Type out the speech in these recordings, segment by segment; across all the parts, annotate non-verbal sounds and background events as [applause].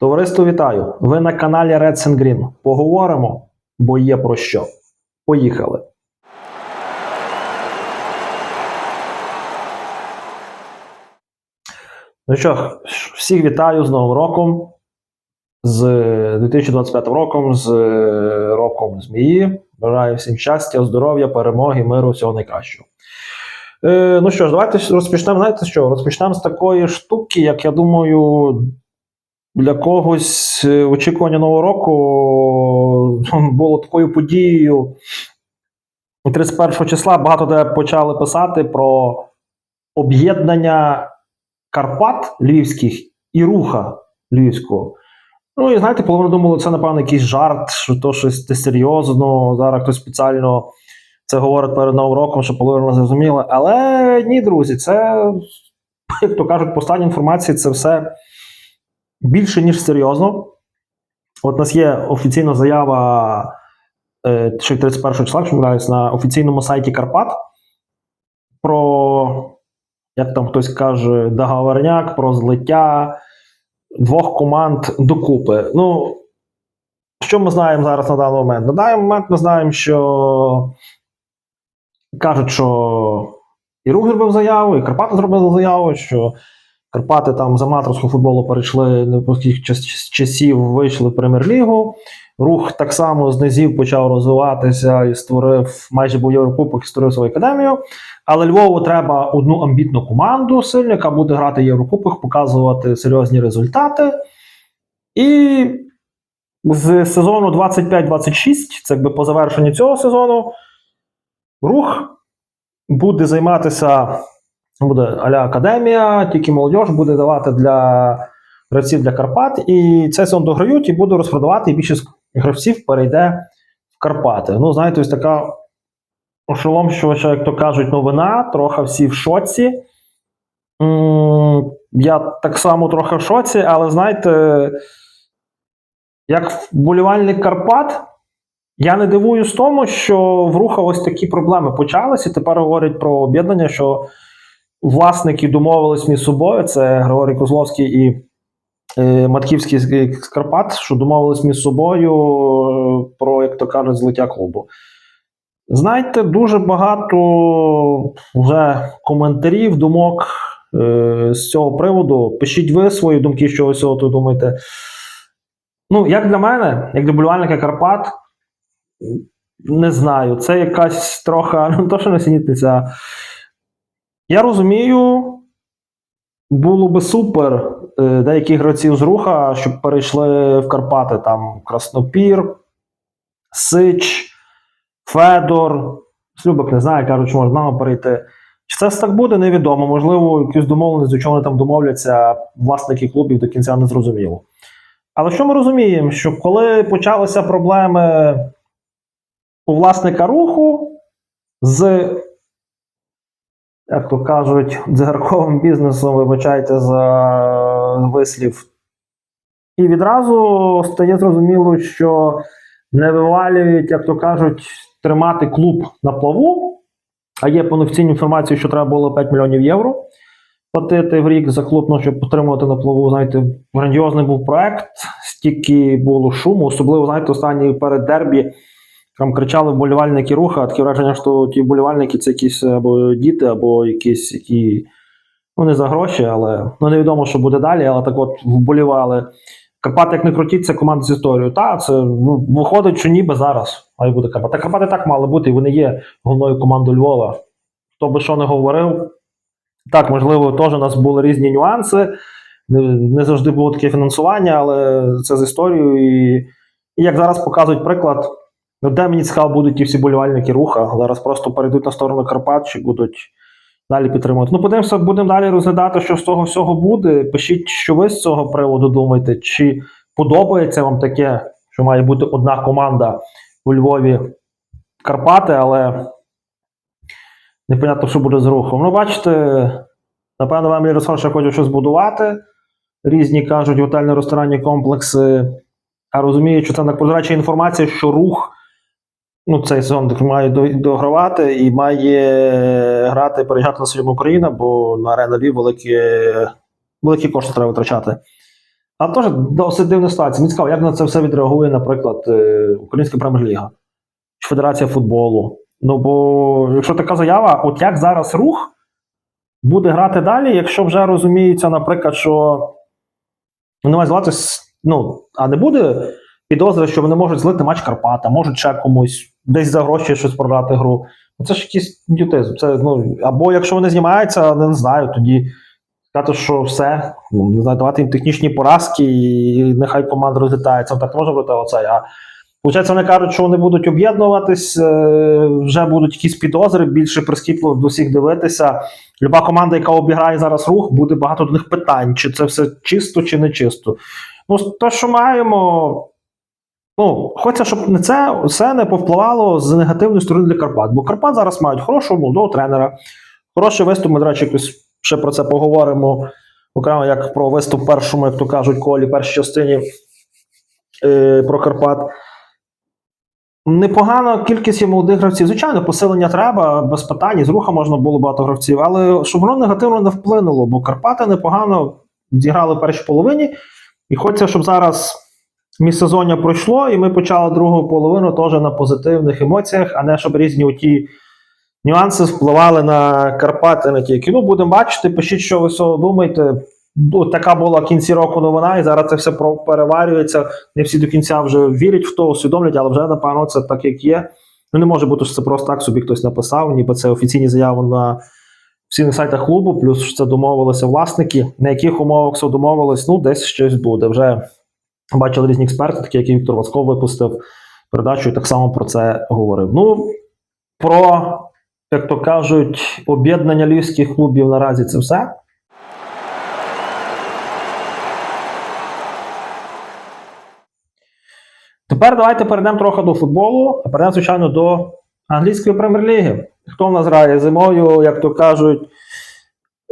Товариство вітаю! Ви на каналі Reds and Green. Поговоримо, бо є про що. Поїхали. Ну що, всіх вітаю з Новим роком, з 2025 роком, з роком змії. Бажаю всім щастя, здоров'я, перемоги, миру, всього найкращого. Е, ну що ж, давайте розпочнемо. Знаєте що? Розпочнемо з такої штуки, як я думаю, для когось е, очікування нового року було такою подією. 31 числа багато де почали писати про об'єднання Карпат Львівських і руха Львівського. Ну, і знаєте, половина думала, це, напевно, якийсь жарт, що то щось те серйозно. Зараз хтось спеціально це говорить перед Новим роком, щоб половина зрозуміла. Але ні, друзі, це, як то кажуть, по останній інформації, це все більше, ніж серйозно. От у нас є офіційна заява е, ще 31 числа, якщо не на офіційному сайті Карпат про, як там хтось каже, договорняк, про злиття двох команд докупи. Ну, що ми знаємо зараз на даний момент? На даний момент ми знаємо, що кажуть, що і Рух зробив заяву, і Карпати зробили заяву, що Карпати там з аматорського футболу перейшли не таких часів, вийшли в прем'єр-лігу. Рух так само з низів почав розвиватися і створив майже був Єврокубок і створив свою академію. Але Львову треба одну амбітну команду сильну, яка буде грати в Єврокубках, показувати серйозні результати. І з сезону 25-26, це якби по завершенні цього сезону, рух буде займатися, буде аля академія, тільки молодь буде давати для гравців для Карпат. І цей сезон дограють і буде розпродавати, і більшість гравців перейде в Карпати. Ну, знаєте, ось така ошеломщувача, як то кажуть, новина, трохи всі в шоці. Я так само трохи в шоці, але знаєте, як вболівальник Карпат, я не дивуюсь тому, що в руха ось такі проблеми почалися. Тепер говорять про об'єднання, що власники домовились між собою. Це Григорій Козловський і е, Матківський з з Карпат, що домовились між собою е, про, як то кажуть, злиття клубу. Знаєте, дуже багато вже коментарів, думок е, з цього приводу. Пишіть ви свої думки, що ви цього тут думаєте. Ну, як для мене, як для болівальника Карпат, не знаю, це якась трохи, [laughs] ну то, що несенітниця. Я розумію, було би супер е, деякі гравців з руха, щоб перейшли в Карпати там Краснопір, Сич, Федор. Слюбик не знаю, кажуть, що можна перейти. Чи це так буде, невідомо. Можливо, якісь домовленість, до чого вони там домовляться, власники клубів до кінця не зрозуміло. Але що ми розуміємо? Що коли почалися проблеми у власника руху з, як то кажуть, дзигарковим бізнесом, вибачайте за вислів, і відразу стає зрозуміло, що не вивалюють, як то кажуть, тримати клуб на плаву. А є по офіційній інформації, що треба було 5 мільйонів євро платити в рік за клуб, ну, щоб підтримувати на плаву. Знаєте, грандіозний був проект, стільки було шуму, особливо, знаєте, останній перед дербі. Там кричали вболівальники руха, таке враження, що ті вболівальники це якісь або діти, або якісь які, ну не за гроші, але ну невідомо, що буде далі, але так от вболівали. Карпати, як не крутіть, це команда з історією. Та, це ну, виходить, що ніби зараз має бути Карпати. Та Карпати так мали бути, і вони є головною командою Львова. Хто би що не говорив, так, можливо, теж у нас були різні нюанси. Не, не завжди було таке фінансування, але це з історією. І, і як зараз показують приклад, ну, де мені цікаво будуть ті всі болівальники руха. Зараз просто перейдуть на сторону Карпат чи будуть далі підтримувати. Ну, подивимося, будемо далі розглядати, що з того всього буде. Пишіть, що ви з цього приводу думаєте, чи подобається вам таке, що має бути одна команда у Львові Карпати, але непонятно, що буде з рухом. Ну, бачите, напевно, вам Ярослав ще хоче щось будувати. Різні кажуть, готельно-ресторанні комплекси. А розумію, що це не до інформація, що рух ну, цей сезон має догравати і має грати, переїжджати на своєму Україна, бо на арена Львів великі, великі кошти треба витрачати. А теж досить дивна ситуація. Мені цікаво, як на це все відреагує, наприклад, е, Українська прем'єр-ліга чи Федерація футболу. Ну бо якщо така заява, от як зараз рух буде грати далі, якщо вже розуміється, наприклад, що немає звати, ну, а не буде підозри, що вони можуть злити матч Карпата, можуть ще комусь десь за гроші щось продати гру. Ну, Це ж якийсь ідіотизм. Це, ну, або якщо вони знімаються, не знаю, тоді сказати, що все, ну, не знаю, давати їм технічні поразки, і нехай команда розлітається. Ну, Так може бути оцей. А Получається, вони кажуть, що вони будуть об'єднуватись, е, вже будуть якісь підозри, більше прискіпливо до всіх дивитися. Люба команда, яка обіграє зараз рух, буде багато до них питань, чи це все чисто, чи не чисто. Ну, те, що маємо. Ну, хочеться, щоб не це все не повпливало з негативної сторони для Карпат. Бо Карпат зараз мають хорошого молодого тренера, хороший виступ. Ми, до речі, ще про це поговоримо. Окремо, як про виступ першому, як то кажуть, колі, першій частині е, про Карпат. Непогана кількість молодих гравців. Звичайно, посилення треба, без питань, з руха можна було багато гравців, але щоб воно негативно не вплинуло, бо Карпати непогано зіграли в першій половині, і хочеться, щоб зараз міжсезоння пройшло, і ми почали другу половину теж на позитивних емоціях, а не щоб різні оті нюанси впливали на Карпати не тільки. Ну, будемо бачити, пишіть, що ви цього думаєте. Ну, така була в кінці року новина, і зараз це все переварюється. Не всі до кінця вже вірять в то, усвідомлять, але вже напевно це так, як є. Ну не може бути, що це просто так собі хтось написав, ніби це офіційні заяви на всіх сайтах клубу, плюс це домовилися власники. На яких умовах це домовились, ну десь щось буде. Вже бачили різні експерти, такі як і Віктор Васьков випустив передачу і так само про це говорив. Ну, про, як то кажуть, об'єднання львівських клубів наразі це все. Тепер давайте перейдемо трохи до футболу, а перейдемо, звичайно, до англійської прем'єр-ліги. Хто в нас грає зимою, як то кажуть,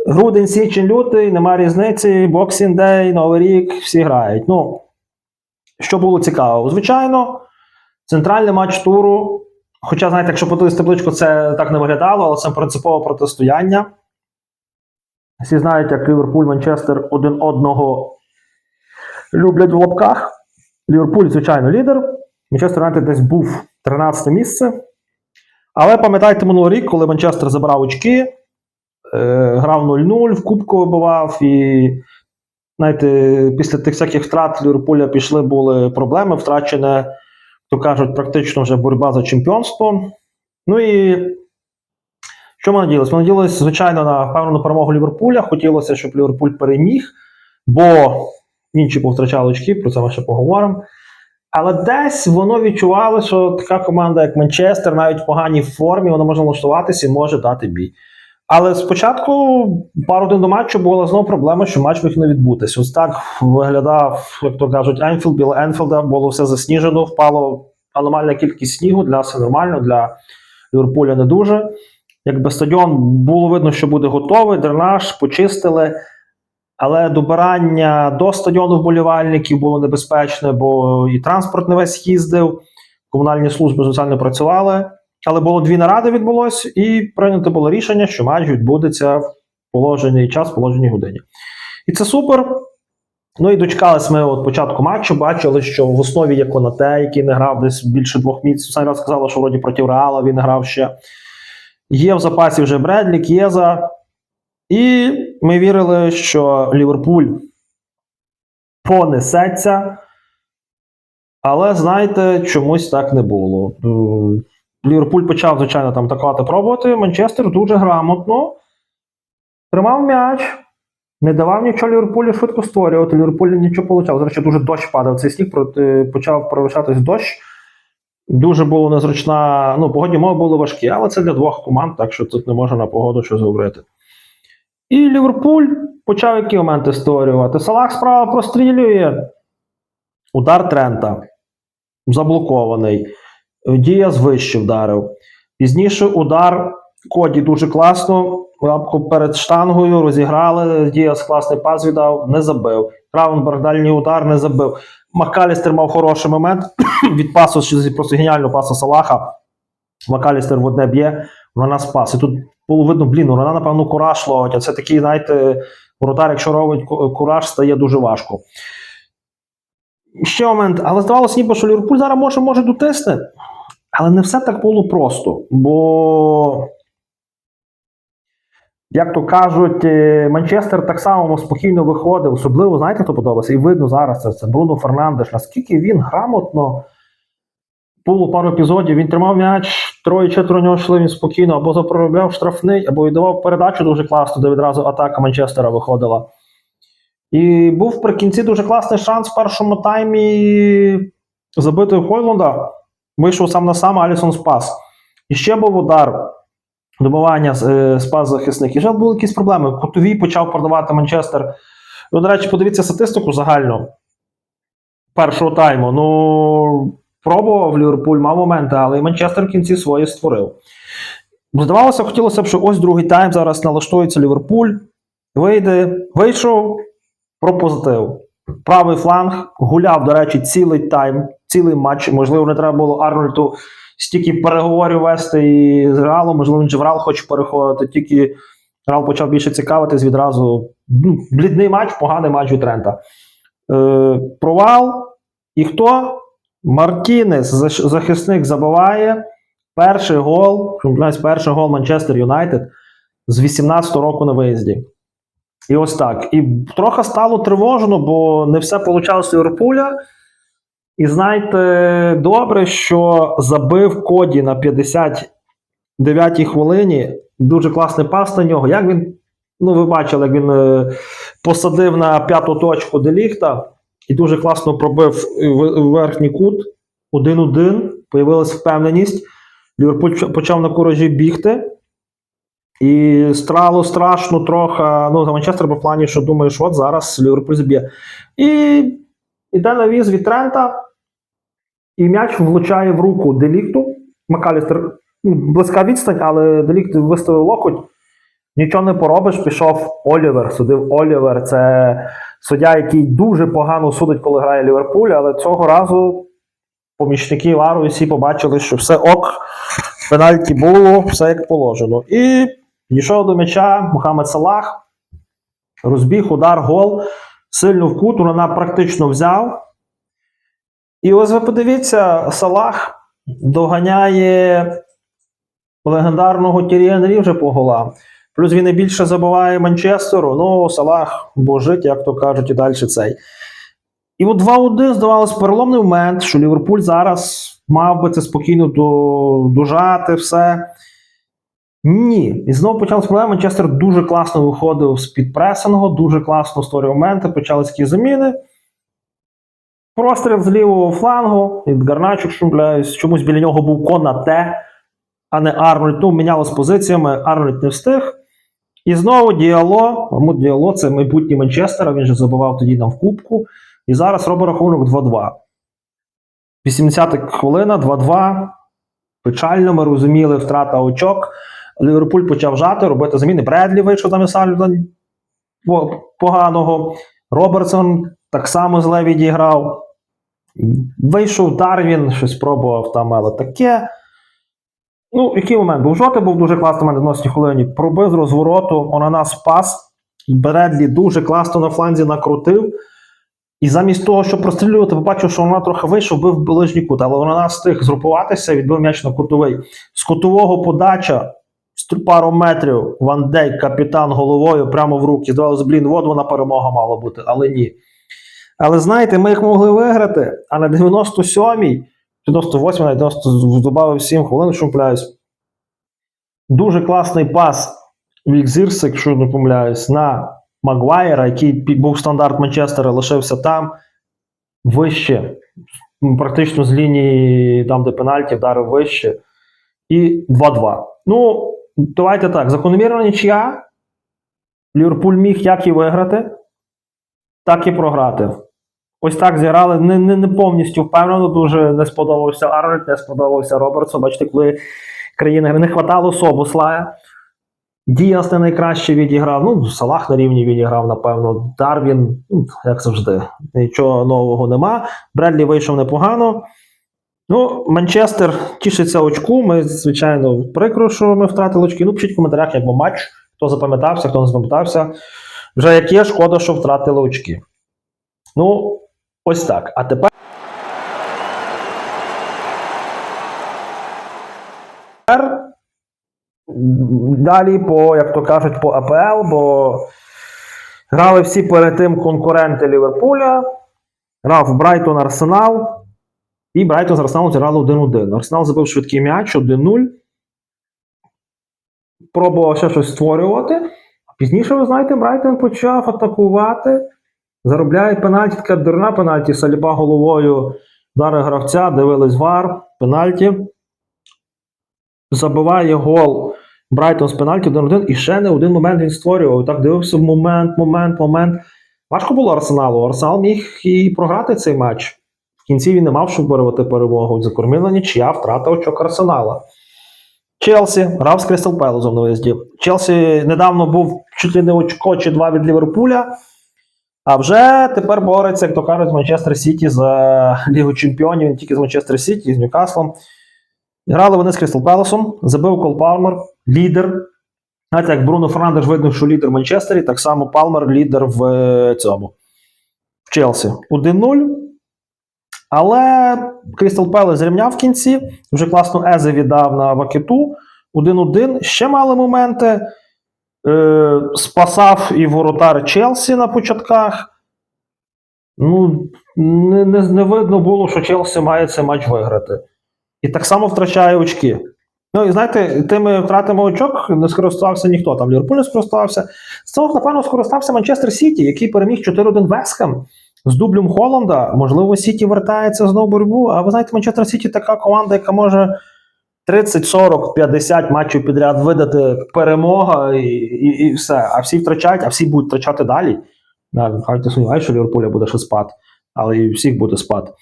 грудень, січень, лютий, нема різниці, Boxing Day, Новий рік, всі грають. Ну, що було цікаво? Звичайно, центральний матч туру. Хоча, знаєте, якщо подивитися табличку, це так не виглядало, але це принципове протистояння. Всі знають, як Ліверпуль, Манчестер один одного люблять в лапках. Ліверпуль, звичайно, лідер. Манчестер Юнайтед десь був 13 місце. Але пам'ятайте минулий рік, коли Манчестер забрав очки, е, грав 0-0, в Кубку вибивав, і знаєте, після тих всяких втрат Ліверпуля пішли були проблеми, втрачене, то кажуть, практично вже боротьба за чемпіонство. Ну і що ми надіялися? Ми надіялися, звичайно, на впевнену перемогу Ліверпуля. Хотілося, щоб Ліверпуль переміг, бо інші повтрачали очки, про це ми ще поговоримо. Але десь воно відчувало, що така команда, як Манчестер, навіть в поганій формі, вона може налаштуватися і може дати бій. Але спочатку пару до матчу була знову проблема, що матч міг не відбутися. Ось так виглядав, як то кажуть, Енфілд, біля Енфілда, було все засніжено, впало аномальна кількість снігу, для все нормально, для Ліверпуля не дуже. Якби стадіон було видно, що буде готовий, дренаж, почистили. Але добирання до стадіону вболівальників було небезпечне, бо і транспорт не весь їздив, комунальні служби звичайно працювали. Але було дві наради відбулось, і прийнято було рішення, що матч відбудеться в положений час, в положеній годині. І це супер. Ну і дочекались ми от початку матчу, бачили, що в основі є Конате, який не грав десь більше двох місяців. Самі раз сказали, що вроді проти Реала він грав ще. Є в запасі вже Бредлі, Кєза. І ми вірили, що Ліверпуль понесеться. Але знаєте, чомусь так не було. Е, Ліверпуль почав, звичайно, там атакувати пробувати. Манчестер дуже грамотно тримав м'яч, не давав нічого Ліверпулю швидко створювати. Ліверпуль нічого получав. Речі, дуже дощ падав цей сніг, почав провишатись дощ. Дуже було незручна. Ну, погодні мови були важкі, але це для двох команд, так що тут не можна на погоду щось говорити. І Ліверпуль почав які моменти створювати. Салах справа прострілює. Удар Трента. Заблокований. Діяс вище вдарив. Пізніше удар Коді дуже класно. Лапку перед штангою розіграли. Діас класний пас віддав, не забив. Траунберг дальній удар не забив. Макалістер мав хороший момент [clears throat] від пасу, просто геніального пасу Салаха. Макалістер в одне б'є, вона спас. І тут було видно, блін, вона, напевно, кураж ловить. А це такий, знаєте, воротар, якщо робить ку- кураж, стає дуже важко. ще момент, але здавалося, ніби, що Ліверпуль зараз може, може дотисне. Але не все так було просто. Бо, як то кажуть, е, Манчестер так само спокійно виходив. Особливо, знаєте, хто подобається? І видно зараз це, це Бруно Фернандеш. Наскільки він грамотно було пару епізодів, він тримав м'яч, троє-четверо нього йшли, він спокійно або заправляв штрафний, або віддавав передачу дуже класно, де відразу атака Манчестера виходила. І був при кінці дуже класний шанс в першому таймі забити Хойлунда. Вийшов сам на сам, Алісон спас. І ще був удар. Добивання е, спас захисник. І вже були якісь проблеми. Кутовій почав продавати Манчестер. Ну, до речі, подивіться статистику загальну першого тайму. Ну, пробував Ліверпуль, мав моменти, але і Манчестер в кінці свої створив. Здавалося, хотілося б, що ось другий тайм зараз налаштується Ліверпуль. Вийде, вийшов про позитив. Правий фланг гуляв, до речі, цілий тайм, цілий матч. Можливо, не треба було Арнольду стільки переговорів вести і з Реалом, можливо, він же в Реал хоче переходити. Тільки Реал почав більше цікавитись відразу. Ну, блідний матч, поганий матч від Трента. Е, провал. І хто? Мартінес, захисник, забиває. Перший гол, перший гол Манчестер Юнайтед з 18 року на виїзді. І ось так. І трохи стало тривожно, бо не все вийшло з Ліверпуля. І знаєте, добре, що забив Коді на 59-й хвилині. Дуже класний пас на нього. Як він, ну ви бачили, як він е, посадив на п'яту точку Деліхта і дуже класно пробив верхній кут. 1-1. Появилась впевненість. Ліверпуль почав на куражі бігти. І стало страшно трохи. Ну, за Манчестер в плані, що думаєш, от зараз Ліверпуль заб'є. І йде навіз від Трента, і м'яч влучає в руку Делікту. Макалістер ну, близька відстань, але Делікт виставив локоть. Нічого не поробиш, пішов Олівер. Судив Олівер. Це суддя, який дуже погано судить, коли грає Ліверпуль, але цього разу помічники Вару і всі побачили, що все ок, пенальті було, все як положено. І дійшов до м'яча Мухаммед Салах, розбіг, удар, гол, сильно в кут, вона практично взяв. І ось ви подивіться, Салах доганяє легендарного Тірі вже по голам. Плюс він і більше забиває Манчестеру. Ну, Салах божить, як то кажуть, і далі цей. І от 2-1 здавалось переломний момент, що Ліверпуль зараз мав би це спокійно дожати все. Ні. І знову почалась проблема. Манчестер дуже класно виходив з під пресингу, дуже класно створював моменти, почалися такі заміни. Простріл з лівого флангу, від Гарначук шумляюсь. Чомусь біля нього був Конате, а не Арнольд. Ну, мінялось позиціями, Арнольд не встиг. І знову діало. Мабуть, діало це майбутнє Манчестера, він же забивав тоді нам в кубку. І зараз робить рахунок 2-2. 80 хвилина, 2-2. Печально, ми розуміли, втрата очок. Ліверпуль почав жати, робити заміни. Бредлі вийшов там із поганого. Робертсон так само зле відіграв. Вийшов Дарвін, щось пробував там, але таке. Ну, який момент? Був жовтий, був дуже момент на 90 хвилині. Пробив з розвороту, Онана спас. Бредлі дуже класно на фланзі накрутив. І замість того, щоб прострілювати, побачив, що вона трохи вийшов, бив ближній кут, але вона встиг згрупуватися, відбив м'яч на кутовий. З кутового подача з пару метрів Ван Дейк, капітан головою прямо в руки. Здавалося, блін, от вона перемога мала бути, але ні. Але знаєте, ми їх могли виграти, а на 97-й, 98-й, на 90 додав 7 хвилин, що помиляюсь. Дуже класний пас від якщо не помиляюсь, на Магуайра, який був стандарт Манчестера, лишився там вище, практично з лінії, там, де пенальті, вдарив вище. І 2-2. Ну, давайте так. Закономірна нічия. Ліверпуль міг як і виграти, так і програти. Ось так зіграли не, не, не повністю впевнено. Дуже не сподобався Арнольд, не сподобався Робертсон. Бачите, коли країни не хватало Собослая. Діас не найкраще відіграв. Ну, Салах на рівні відіграв, напевно. Дарвін, ну, як завжди, нічого нового нема. Бредлі вийшов непогано. Ну, Манчестер тішиться очку. Ми, звичайно, прикро, що ми втратили очки. Ну, пишіть в коментарях, як був матч, хто запам'ятався, хто не запам'ятався. Вже як є, шкода, що втратили очки. Ну, Ось так. А тепер. Далі, по, як то кажуть, по АПЛ, бо грали всі перед тим конкуренти Ліверпуля, грав Брайтон Арсенал, і Брайтон з Арсеналом зіграли 1-1. Арсенал забив швидкий м'яч 1-0. Пробував ще щось створювати. А пізніше, ви знаєте, Брайтон почав атакувати. Заробляє пенальті, така дурна пенальті, Саліпа головою вдари гравця, дивились вар, пенальті. Забиває гол Брайтон з пенальті 1-1, і ще не один момент він створював. Так дивився момент, момент, момент. Важко було Арсеналу. Арсенал міг і програти цей матч. В кінці він не мав щоб вирвати перемогу. Закормила нічия, втрата очок Арсенала. Челсі грав з Кристал Пелозом на виїзді. Челсі недавно був чуть ли не очко чи два від Ліверпуля. А вже тепер бореться, як то кажуть, Манчестер Сіті за Лігу Чемпіонів, не тільки з Манчестер Сіті, з Ньюкаслом. Грали вони з Кристал Пелосом, забив Кол Палмер, лідер. Знаєте, як Бруно Фернандеш видно, що лідер в Манчестері, так само Палмер лідер в е, цьому. В Челсі. 1-0. Але Крістал Пелес зрівняв в кінці. Вже класно Езе віддав на Вакету. 1-1. Ще мали моменти. Е, спасав і воротар Челсі на початках. Ну, не, не, не видно було, що Челсі має цей матч виграти. І так само втрачає очки. Ну, і знаєте, тими втратами очок не скористався ніхто. Там Ліверпуль не скористався. З цього, напевно, скористався Манчестер Сіті, який переміг 4-1 Вескам з дублем Холланда. Можливо, Сіті вертається знову боротьбу. А ви знаєте, Манчестер Сіті така команда, яка може 30, 40, 50 матчів підряд видати перемога і, і, і все. А всі втрачають, а всі будуть втрачати далі. Да, Хай не сумніваюся, що Ліверпуля буде ще спад, але і всіх буде спад.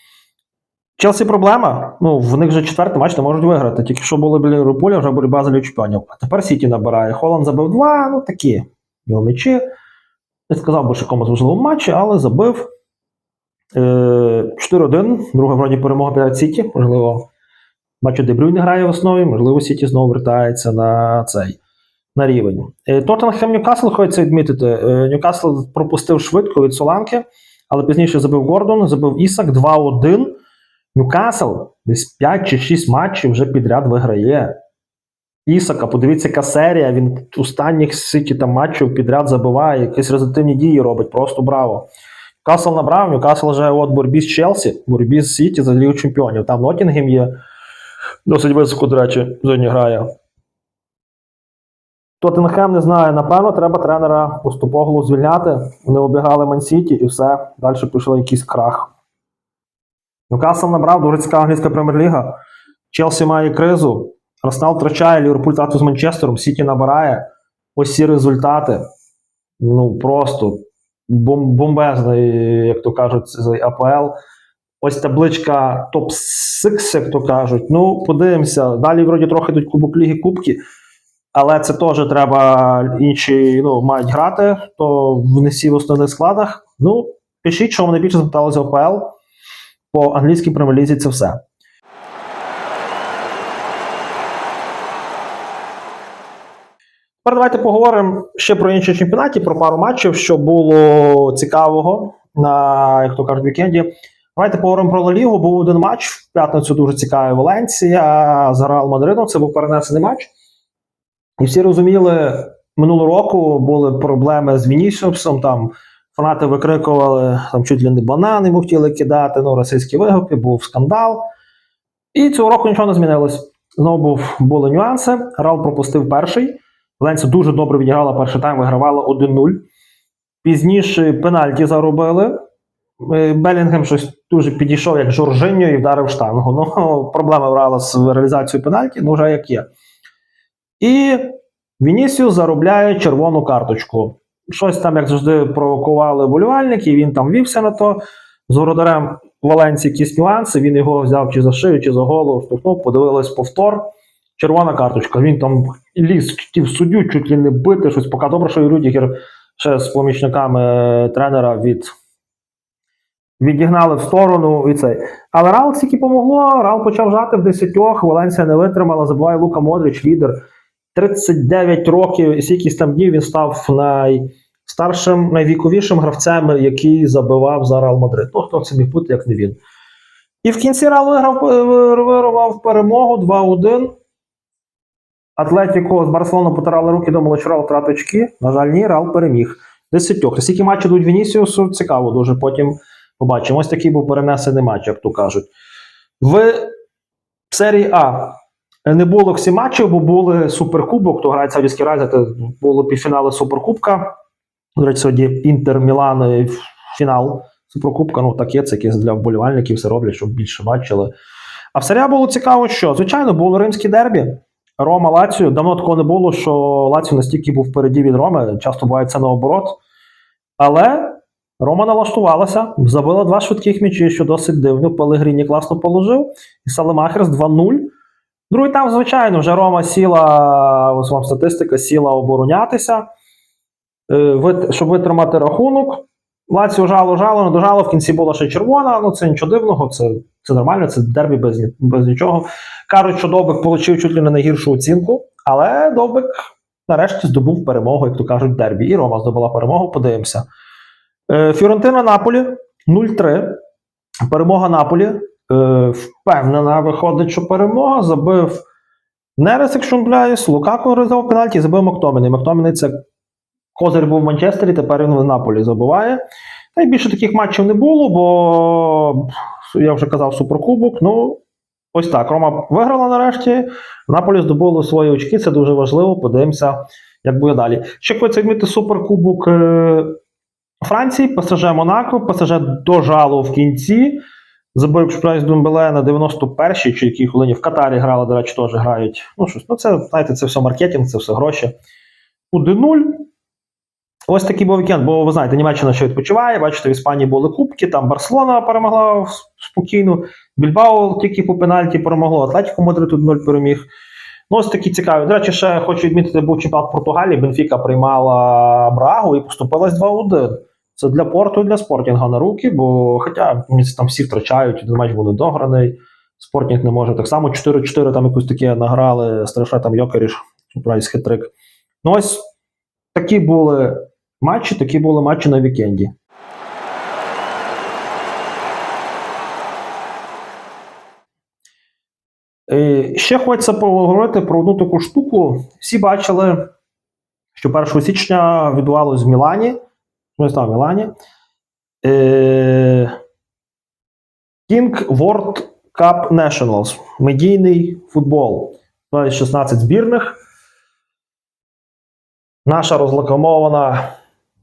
Челсі проблема. Ну, в них вже четвертий матч не можуть виграти. Тільки що були біля Ліверпуля, вже були базові чемпіонів. А тепер Сіті набирає. Холланд забив два, ну такі його м'ячі. Не сказав би, що комусь важливому матчі, але забив. Е, 4-1. Друга вроді перемога перед Сіті. Можливо, бачу, Дебрюй не грає в основі, можливо, Сіті знову вертається на цей на рівень. Е, Тоттенхем Ньюкасл хочеться відмітити. Е, Ньюкасл пропустив швидко від Соланки, але пізніше забив Гордон, забив Ісак 2-1. Ньюкасл десь 5 чи 6 матчів вже підряд виграє. Ісака, подивіться, яка серія. Він останніх ситі там матчів підряд забиває, якісь результативні дії робить. Просто браво. Ньюкасл набрав, Ньюкасл вже от боротьбі з Челсі, боротьбі з Сіті за Лігу Чемпіонів. Там Ноттінгем є досить високо, до речі, сьогодні грає. Тоттенхем не знаю, напевно, треба тренера поступово звільняти. Вони обіграли Ман-Сіті і все. Далі пішов якийсь крах. Ньюкасл набрав, дуже цікава англійська прем'єр-ліга. Челсі має кризу. Арсенал втрачає, Ліверпуль втратив з Манчестером, Сіті набирає. Ось ці результати. Ну, просто бомбезний, як то кажуть, цей АПЛ. Ось табличка топ-6, як то кажуть. Ну, подивимося. Далі, вроді, трохи йдуть Кубок Ліги Кубки. Але це теж треба інші ну, мають грати, то вони всі в основних складах. Ну, пишіть, що вам найбільше запиталося АПЛ. По англійській прем'єр-лізі це все. Тепер давайте поговоримо ще про інші чемпіонаті, про пару матчів, що було цікавого на, як то кажуть, вікенді. Давайте поговоримо про Лігу. Був один матч в п'ятницю дуже цікавий Валенція з Реал Мадридом. Це був перенесений матч. І всі розуміли, минулого року були проблеми з Вінісіусом. Там фанати викрикували там чуть ли не банани йому хотіли кидати, ну, російські вигуки, був скандал. І цього року нічого не змінилось. Знову були нюанси. Реал пропустив перший. Валенсія дуже добре відіграла перший тайм, вигравала 1-0. Пізніше пенальті заробили. Е, Белінгем щось дуже підійшов, як Жоржиньо, і вдарив штангу. Ну, [laughs] проблема грала з реалізацією пенальті, ну вже як є. І Вінісіус заробляє червону карточку. Щось там, як завжди, провокували болівальники, він там вівся на то. З вородарем Валенції якісь нюанси, він його взяв чи за шию, чи за голову, штовхнув, подивились повтор. Червона карточка. Він там ліз, хотів суддю, чуть ли не бити, щось поки добре, що і Рюдігер ще з помічниками е, тренера від. Відігнали в сторону і цей. Але Рал тільки помогло. Рал почав жати в десятьох. Валенсія не витримала. Забуває Лука Модрич, лідер. 39 років, і скільки там днів він став найстаршим, найвіковішим гравцем, який забивав за Реал Мадрид. Ну, хто це міг бути, як не він. І в кінці Реал виграв, е, вирвав перемогу 2-1. Атлетіко з Барселону потирали руки, думали, що Реал втратить очки. На жаль, ні, Реал переміг. Десятьох. Скільки матчів йдуть Вінісіусу, цікаво дуже. Потім побачимо. Ось такий був перенесений матч, як то кажуть. В серії А не було всі матчів, бо були суперкубок, то грають Саудівські Аравії, це були півфінали Суперкубка. До речі, сьогодні Інтер Мілан е, фінал Суперкубка. Ну так є, це якесь для вболівальників все роблять, щоб більше бачили. А в серії А було цікаво, що звичайно було римське дербі. Рома Лаціо. Давно такого не було, що Лаціо настільки був впереді від Роми. Часто буває це наоборот. Але Рома налаштувалася, забила два швидких м'ячі, що досить дивно. Пелегріні класно положив. І Салемахерс 2-0. Другий там, звичайно, вже Рома сіла, ось вам статистика, сіла оборонятися, е, щоб витримати рахунок. Лаціо жало, жало, не дожало, в кінці була ще червона. Ну це нічого дивного, це, це нормально, це дербі без, без нічого. Кажуть, що Довбик отримав чуть ли не найгіршу оцінку, але Довбик нарешті здобув перемогу, як то кажуть, дербі. І Рома здобула перемогу, подивимося. Е, Фіорентина Наполі 0-3. Перемога Наполі. Е, впевнена, виходить, що перемога. Забив Нерес, якщо не Лукако роздав пенальті, забив Мактоміний. Мактоміний це козир був в Манчестері, тепер він в Наполі забиває. Та більше таких матчів не було, бо я вже казав Суперкубок. Ну, ось так. Рома виграла нарешті. Наполі здобуло свої очки, це дуже важливо. Подивимося, як буде далі. Ще хочеться відмітити Суперкубок е, Франції, ПСЖ Монако, ПСЖ дожало в кінці. Забив Шпрайс Думбеле на 91-й чи якій хвилині в Катарі грали, до речі, теж грають. Ну, щось. Ну, це, знаєте, це все маркетинг, це все гроші. 1-0. Ось такий був вікенд, бо ви знаєте, Німеччина ще відпочиває. Бачите, в Іспанії були кубки, там Барселона перемогла спокійно, Більбао тільки по пенальті перемогло, Атлетіко Мадрид тут 0 переміг. Ну, ось такі цікаві. До речі, ще хочу відмітити, був чемпіонат Португалії. Бенфіка приймала Брагу і поступилась 2-1. Це для порту і для спортінга на руки, бо хоча там всі втрачають, один матч був недограний. Спортінг не може. Так само 4-4 там якось таке награли, страшне там Йокеріш, прайс хитрик. Ну ось такі були матчі, такі були матчі на вікенді. Е, Ще хочеться поговорити про одну таку штуку. Всі бачили, що 1 січня відбувалось в Мілані. Ну, я в Мілані. Е, King World Cup Nationals. Медійний футбол. 16 збірних. Наша розлокомована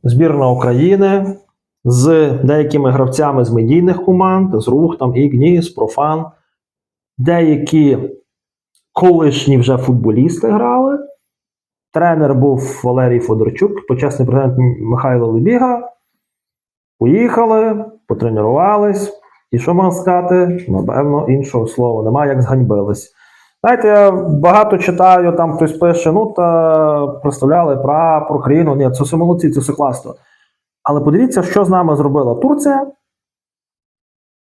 збірна України з деякими гравцями з медійних команд, з рух, там Ігніс, Профан. Деякі колишні вже футболісти грали. Тренер був Валерій Федорчук, почесний президент Михайло Лебіга. Поїхали, потренувались. І що можна сказати? Напевно, іншого слова немає, як зганьбились. Знаєте, я багато читаю, там хтось пише, ну та представляли прапор, країну. Ні, це все молодці, це все класно. Але подивіться, що з нами зробила Турція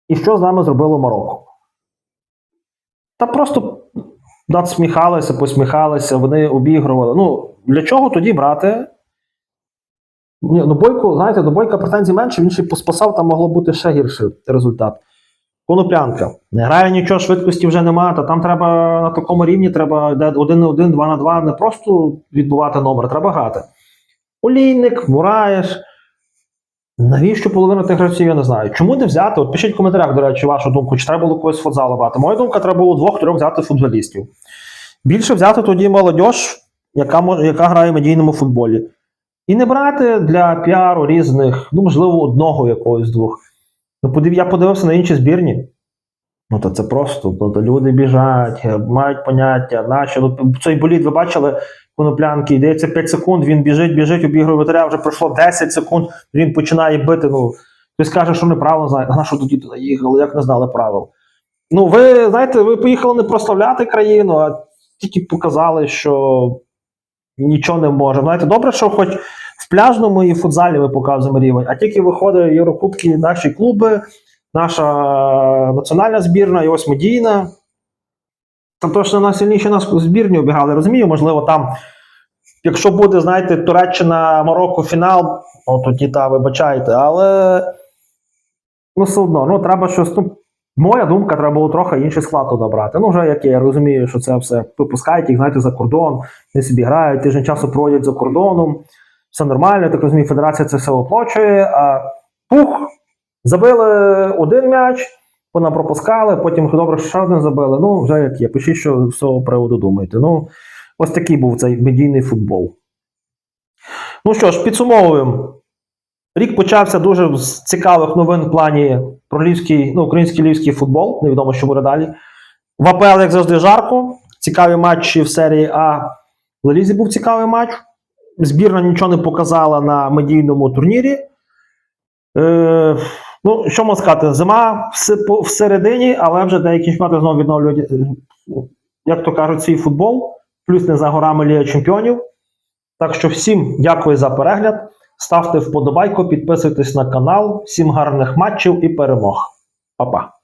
і що з нами зробило Марокко. Та просто надсміхалися, посміхалися, вони обігрували. Ну, для чого тоді брати? Ні, ну Бойко, знаєте, до Бойка претензій менше, він ще поспасав, там могло бути ще гірший результат. Коноплянка. Не грає нічого, швидкості вже немає, та там треба на такому рівні, треба де 1 на 1, 2 на 2, не просто відбувати номер, треба грати. Олійник, Мураєш. Навіщо половина тих гравців, я не знаю. Чому не взяти? От пишіть в коментарях, до речі, вашу думку, чи треба було когось з футзалу брати. Моя думка, треба було двох-трьох взяти футболістів. Більше взяти тоді молодь, яка, яка грає в медійному футболі. І не брати для піару різних, ну, можливо, одного якогось двох. Ну, подив, я подивився на інші збірні. Ну, то це просто ну, то люди біжать, мають поняття, наче. Ну, цей боліт, ви бачили, коноплянки, йдеться 5 секунд, він біжить, біжить, обігрує ветеря, вже пройшло 10 секунд, він починає бити. Ну, хтось каже, що неправильно знає. А на що тоді туди їхали, як не знали правил? Ну, ви знаєте, ви поїхали не прославляти країну, а тільки показали, що нічого не може. Знаєте, добре, що хоч в пляжному і в футзалі ми показуємо рівень, а тільки виходить Єврокубки наші клуби, наша національна збірна і ось медійна. Там то, що найсильніші нас збірні обігали, розумію, можливо, там, якщо буде, знаєте, Туреччина, Марокко, фінал, ну тоді та вибачайте, але ну все одно, ну треба щось. Ну, Моя думка, треба було трохи інший склад туди. Ну, вже як я розумію, що це все випускають їх, знаєте, за кордон, вони собі грають, тиждень часу проводять за кордоном. Все нормально, я так розумію, федерація це все оплачує, а пух, забили один м'яч, вона пропускали, потім добре, що один забили. Ну, вже як є. Пишіть, що з цього приводу думаєте. Ну, ось такий був цей медійний футбол. Ну що ж, підсумовуємо. Рік почався дуже з цікавих новин в плані про львівський, ну, український львівський футбол. Невідомо, що буде далі. В АПЛ, як завжди, жарко. Цікаві матчі в серії А. В Лалізі був цікавий матч. Збірна нічого не показала на медійному турнірі. Е, ну, що можна сказати, зима всередині, але вже деякі чемпіонати знову відновлюють, е, як то кажуть, свій футбол, плюс не за горами Ліга Чемпіонів. Так що всім дякую за перегляд. Ставте вподобайку, підписуйтесь на канал. Всім гарних матчів і перемог. Па-па.